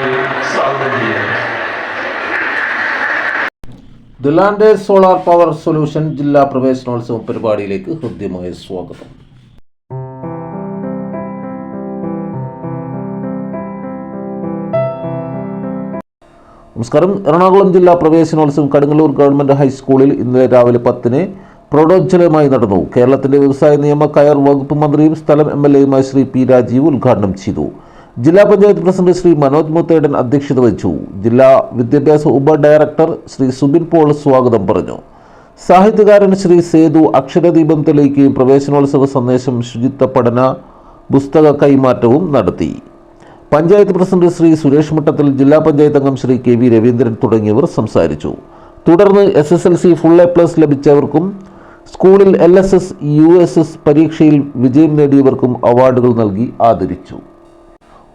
സ്വാഗതം ചെയ്യുന്നു ദുലാൻഡെ solar power solution ജില്ലാ പ്രവേശനോത്സവ പരിപാടിയിലേക്ക് ഹൃദ്യമായ സ്വാഗതം. നമസ്കാരം. എറണാകുളം ജില്ലാ പ്രവേശനോത്സവം കടുങ്ങല്ലൂർ ഗവൺമെന്റ് ഹൈസ്കൂളിൽ ഇന്നലെ രാവിലെ പത്തിന് പ്രൗഢോജ്ജലമായി നടന്നു. കേരളത്തിന്റെ വ്യവസായ നിയമ കയർ വകുപ്പ് മന്ത്രിയും സ്ഥലം എം എൽ എയുമായ ശ്രീ പി രാജീവ് ഉദ്ഘാടനം ചെയ്തു. ജില്ലാ പഞ്ചായത്ത് പ്രസിഡന്റ് ശ്രീ മനോജ് മുത്തേടൻ അധ്യക്ഷത വഹിച്ചു. ജില്ലാ വിദ്യാഭ്യാസ ഉപ ഡയറക്ടർ ശ്രീ സുബിൻ പോൾ സ്വാഗതം പറഞ്ഞു. സാഹിത്യകാരൻ ശ്രീ സേതു അക്ഷരദീപം തെളിയിക്കുകയും പ്രവേശനോത്സവ സന്ദേശം ശുചിത്വ പഠന പുസ്തക കൈമാറ്റവും നടത്തി. പഞ്ചായത്ത് പ്രസിഡന്റ് ശ്രീ സുരേഷ് മുട്ടത്തിൽ ജില്ലാ പഞ്ചായത്ത് അംഗം ശ്രീ കെ വി രവീന്ദ്രൻ തുടങ്ങിയവർ സംസാരിച്ചു. തുടർന്ന് S S L C full A plus ലഭിച്ചവർക്കും സ്കൂളിൽ L S S U S S പരീക്ഷയിൽ വിജയം നേടിയവർക്കും അവാർഡുകൾ നൽകി ആദരിച്ചു.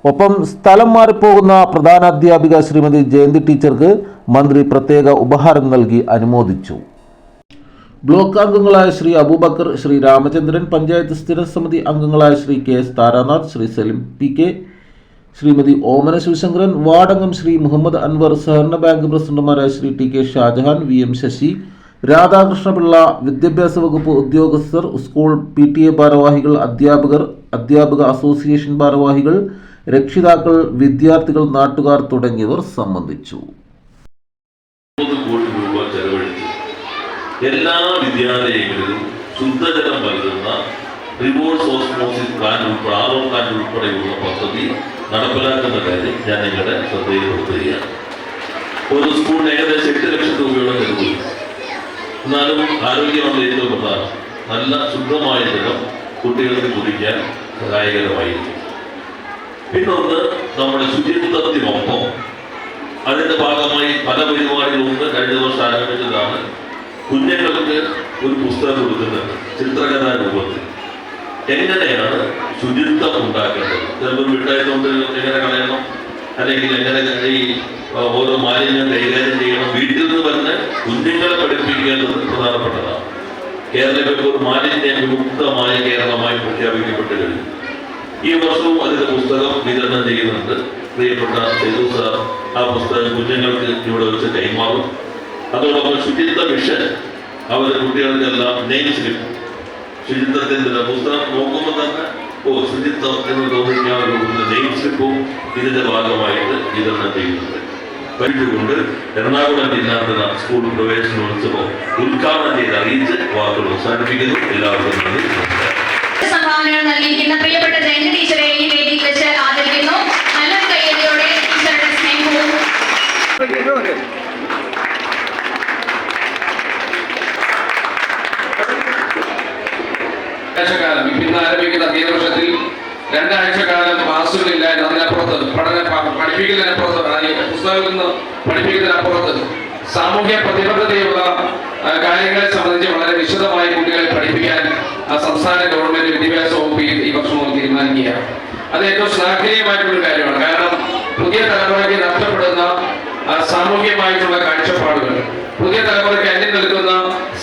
ഒപ്പം സ്ഥലം മാറിപ്പോകുന്ന പ്രധാന അധ്യാപിക ശ്രീമതി ജയന്തി ടീച്ചർക്ക് മന്ത്രി പ്രത്യേക ഉപഹാരം നൽകി അനുമോദിച്ചു. ബ്ലോക്ക് അംഗങ്ങളായ ശ്രീ അബൂബക്കർ ശ്രീ രാമചന്ദ്രൻ പഞ്ചായത്ത് സ്ഥിരസമിതി അംഗങ്ങളായ Shri K S Tharanath Shri Salim P K Shrimati Omana Sivasankaran വാർഡംഗം Shri Muhammad Anwar സഹകരണ ബാങ്ക് പ്രസിഡന്റുമാരായ Shri T K Shajahan V M Sasi Radhakrishnapillai വിദ്യാഭ്യാസ വകുപ്പ് ഉദ്യോഗസ്ഥർ സ്കൂൾ പി ടി എ ഭാരവാഹികൾ അധ്യാപകർ അധ്യാപക അസോസിയേഷൻ ഭാരവാഹികൾ രക്ഷിതാക്കൾ വിദ്യാർത്ഥികൾ നാട്ടുകാർ തുടങ്ങിയവർ സംബന്ധിച്ചു. എല്ലാ വിദ്യാലയങ്ങളിലും ശുദ്ധജലം നൽകുന്ന റിവോഴ്സ് ഓസ്മോസിസ് പ്ലാന്റ് ഉൾപ്പെടെ ആറോ പ്ലാന്റ് ഉൾപ്പെടെയുള്ള പദ്ധതി നടപ്പിലാക്കുന്ന കാര്യം ഞാൻ നിങ്ങളുടെ ശ്രദ്ധയിൽപ്പെടുത്തുകയാണ്. ഒരു സ്കൂളിന് ഏകദേശം എട്ട് ലക്ഷം രൂപയോളം ചെലവ്. എന്നാലും ആരോഗ്യമാണ് ഏറ്റവും പ്രധാനം. നല്ല ശുദ്ധമായ ജലം കുട്ടികൾക്ക് കുടിക്കാൻ സഹായകരമായിരിക്കും. പിന്നൊന്ന് നമ്മുടെ ശുചിത്വത്തിനൊപ്പം അതിന്റെ ഭാഗമായി പല പരിപാടികളുണ്ട്. കഴിഞ്ഞ വർഷം ആരംഭിച്ചതാണ്. കുഞ്ഞുങ്ങൾക്ക് ഒരു പുസ്തകം കൊടുക്കുന്നുണ്ട്. ചിത്രകഥാ രൂപത്തിൽ എങ്ങനെയാണ് ശുചിത്വം ഉണ്ടാക്കേണ്ടത്? ചിലപ്പോൾ വീട്ടായതുകൊണ്ട് എങ്ങനെ കളയണം? അല്ലെങ്കിൽ എങ്ങനെ ഈ ഓരോ മാലിന്യം കൈകാര്യം ചെയ്യണം? വീട്ടിൽ നിന്ന് തന്നെ കുഞ്ഞുങ്ങളെ പഠിപ്പിക്കേണ്ടത് പ്രധാനപ്പെട്ടതാണ്. കേരളം ഇപ്പോൾ ഒരു മാലിന്യ വിമുക്തമായ കേരളമായി പ്രഖ്യാപിക്കപ്പെട്ട് കഴിഞ്ഞു. ഈ വർഷവും അതിന്റെ പുസ്തകം വിതരണം ചെയ്യുന്നുണ്ട്. പ്രിയപ്പെട്ട സേതു സാർ ആ പുസ്തകം കുഞ്ഞുങ്ങൾക്ക് ഇവിടെ വെച്ച് കൈമാറും. അതോടൊപ്പം ശുചിത്വ മിഷൻ അവരുടെ കുട്ടികൾക്കെല്ലാം നെയിം സ്ലിപ്പ് ശുചിത്വത്തിന്റെ പുസ്തകം നോക്കുമ്പോൾ തന്നെ ഓ ശുചിത്വം എന്ന് തോന്നിക്കാവുന്ന നെയിം സ്ലിപ്പും ഇതിന്റെ ഭാഗമായിട്ട് വിതരണം ചെയ്യുന്നുണ്ട്. വൈകിട്ടുകൊണ്ട് എറണാകുളം ജില്ലാതല സ്കൂൾ പ്രവേശനോത്സവം ഉദ്ഘാടനം ചെയ്ത് അറിയിച്ച് വാക്കുകൾ അവസാനിപ്പിക്കുന്നു. എല്ലാവർക്കും നന്ദി. സംഭാവനകൾ നൽകിയിരിക്കുന്ന പ്രിയപ്പെട്ട ജയന്തി ടീച്ചറെ ഈ വേദിയിൽ വെച്ച് ആദരിക്കുന്നു. നല്ലൊരു കയ്യടിയോടെ ടീച്ചറുടെ സ്നേഹവും ആഴ്ചക്കാലം ഇന്ന് ആരംഭിക്കുന്ന അധ്യയന വർഷത്തിൽ രണ്ടാഴ്ച കാലം ക്ലാസ്സുകളില്ലായിരുന്നു അതിനപ്പുറത്ത് പഠന പഠിപ്പിക്കുന്നതിനപ്പുറത്ത് പുസ്തകത്തിൽ നിന്ന് പഠിപ്പിക്കുന്നതിനപ്പുറത്ത് സാമൂഹ്യ പ്രതിബദ്ധതയുള്ള കാര്യങ്ങളെ സംബന്ധിച്ച് വളരെ വിശദമായി കുട്ടികളെ പഠിപ്പിക്കാൻ സംസ്ഥാന ഗവൺമെന്റ് വിദ്യാഭ്യാസ വകുപ്പ് ഈ- വർഷം മുതൽ തീരുമാനിക്കുകയാണ് അത് ഏറ്റവും ശ്ലാഘനീയമായിട്ടുള്ള കാര്യമാണ്. കാരണം പുതിയ തലമുറയ്ക്ക് നഷ്ടപ്പെടുന്ന ആ, സാമൂഹ്യമായിട്ടുള്ള കാഴ്ചപ്പാടുകൾ പുതിയ തലമുറയ്ക്ക് അന്യം നിൽക്കുന്ന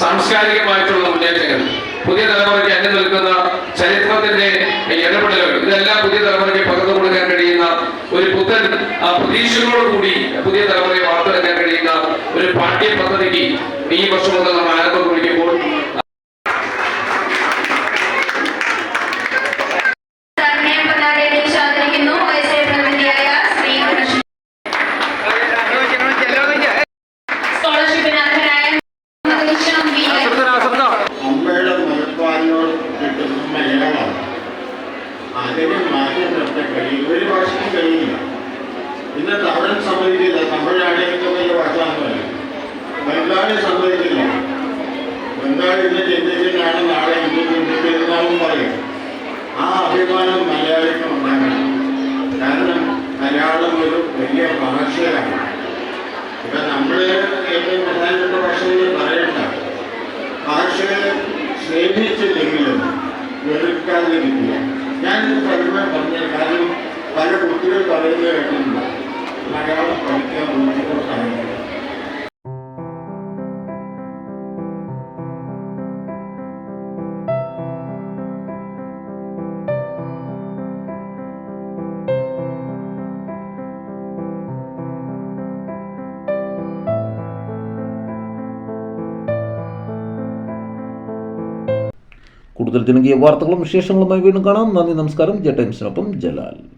സാംസ്കാരികമായിട്ടുള്ള മുന്നേറ്റങ്ങൾ പുതിയ തലമുറയ്ക്ക് അന്യം നിൽക്കുന്ന ചരിത്രത്തിന്റെ ഇടപെടലുകൾ ഇതെല്ലാം പുതിയ തലമുറയ്ക്ക് പകർന്നു കൊടുക്കാൻ കഴിയുന്ന ഒരു പുത്തൻ ആ, പ്രതീക്ഷകളോട് കൂടി പുതിയ തലമുറയെ വാർത്തെടുക്കാൻ കഴിയുന്ന ഒരു പാഠ്യ പദ്ധതിക്ക് ഈ വർഷം മുതൽ നമ്മൾ ആരംഭം അതിനെ മാറ്റി നിർത്താൻ കഴിയും ഒരു ഭാഷയും കഴിയില്ല. ഇന്ന് തമിഴൻ സമ്മതിക്കില്ല തമിഴാണെങ്കിലും വലിയ ഭാഷാന്നല്ല ബംഗാളി സമ്മതിക്കില്ല ബംഗാളി ഇന്ന് ചിന്തിക്കുന്നതാണ് നാളെ ഇന്ത്യ ചിന്തിക്കുന്നതാവും പറയും. ആ അഭിമാനം മലയാളിക്ക് ഉണ്ടാകണം. കാരണം മലയാളം ഒരു വലിയ ഭാഷയാണ്. ഇപ്പൊ നമ്മൾ ഏറ്റവും പ്രധാനപ്പെട്ട ഭാഷകൾ പറയണ്ട. ഭാഷയെ സ്നേഹിച്ചില്ലെങ്കിലും വെറുക്കാതിരിക്കുക. ഞാൻ പലപ്പോഴും പറഞ്ഞ കാര്യം പല കുട്ടികൾ പറയുന്നത് കേട്ടിട്ടുണ്ട്. മലയാളം പഠിക്കാൻ ബുദ്ധിമുട്ടാണ് കൂടുതൽ ജനകീയ വാർത്തകളും വിശേഷങ്ങളുമായി വീണ്ടും കാണാം. നന്ദി നമസ്കാരം. ജെ ടൈംസിനൊപ്പം ജലാൽ.